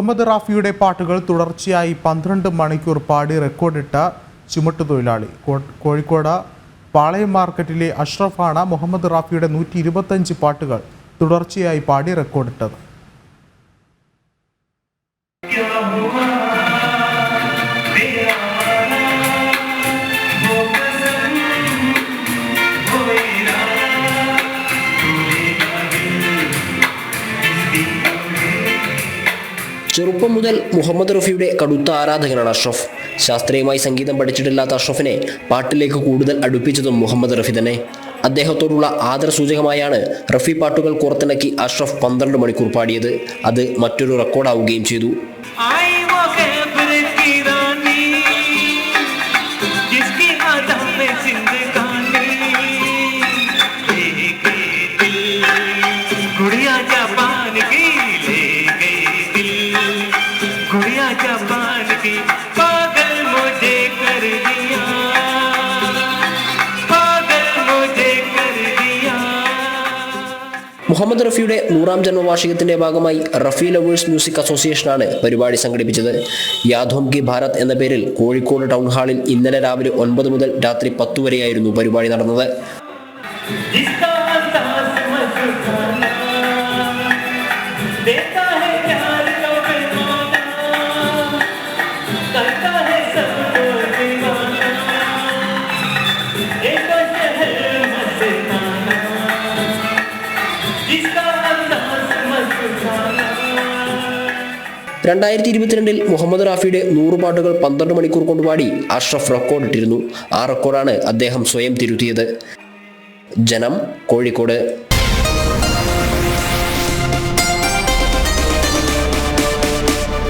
മുഹമ്മദ് റാഫിയുടെ പാട്ടുകൾ തുടർച്ചയായി പന്ത്രണ്ട് മണിക്കൂർ പാടി റെക്കോർഡിട്ട ചുമട്ടുതൊഴിലാളി തൊഴിലാളി. കോഴിക്കോട് പാളയം മാർക്കറ്റിലെ അഷ്റഫാണ് മുഹമ്മദ് റാഫിയുടെ നൂറ്റി പാട്ടുകൾ തുടർച്ചയായി പാടി റെക്കോർഡിട്ടത്. ചെറുപ്പം മുതൽ മുഹമ്മദ് റഫിയുടെ കടുത്ത ആരാധകനാണ് അഷ്റഫ് ശാസ്ത്രീയമായി സംഗീതം പഠിച്ചിട്ടില്ലാത്ത അഷ്റഫിനെ പാട്ടിലേക്ക് കൂടുതൽ അടുപ്പിച്ചതും മുഹമ്മദ് റഫി തന്നെ അദ്ദേഹത്തോടുള്ള ആദരസൂചകമായാണ് റഫി പാട്ടുകൾ പുറത്തിണക്കി അഷ്റഫ് പന്ത്രണ്ട് മണിക്കൂർ പാടിയത് അത് മറ്റൊരു റെക്കോർഡാവുകയും ചെയ്തു आई वो गुड़िया जापान की पागल मुझे कर दिया पागल मुझे कर दिया മുഹമ്മദ് റഫിയുടെ നൂറാം ജന്മവാർഷികത്തിന്റെ ഭാഗമായി റഫി ലവേഴ്സ് മ്യൂസിക് അസോസിയേഷനാണ് പരിപാടി സംഘടിപ്പിച്ചത് യാദോം കി ഭാരത് എന്ന പേരിൽ കോഴിക്കോട് ടൗൺ ഹാളിൽ ഇന്നലെ രാവിലെ ഒൻപത് മുതൽ രാത്രി പത്ത് വരെയായിരുന്നു പരിപാടി നടന്നത് രണ്ടായിരത്തി ഇരുപത്തിരണ്ടിൽ മുഹമ്മദ് റാഫിയുടെ നൂറ് പാട്ടുകൾ പന്ത്രണ്ട് മണിക്കൂർ കൊണ്ട് പാടി അഷ്റഫ് റെക്കോർഡ് ഇട്ടിരുന്നു. ആ റെക്കോർഡാണ് അദ്ദേഹം സ്വയം തിരുത്തിയത്. ജനം കോഴിക്കോട്.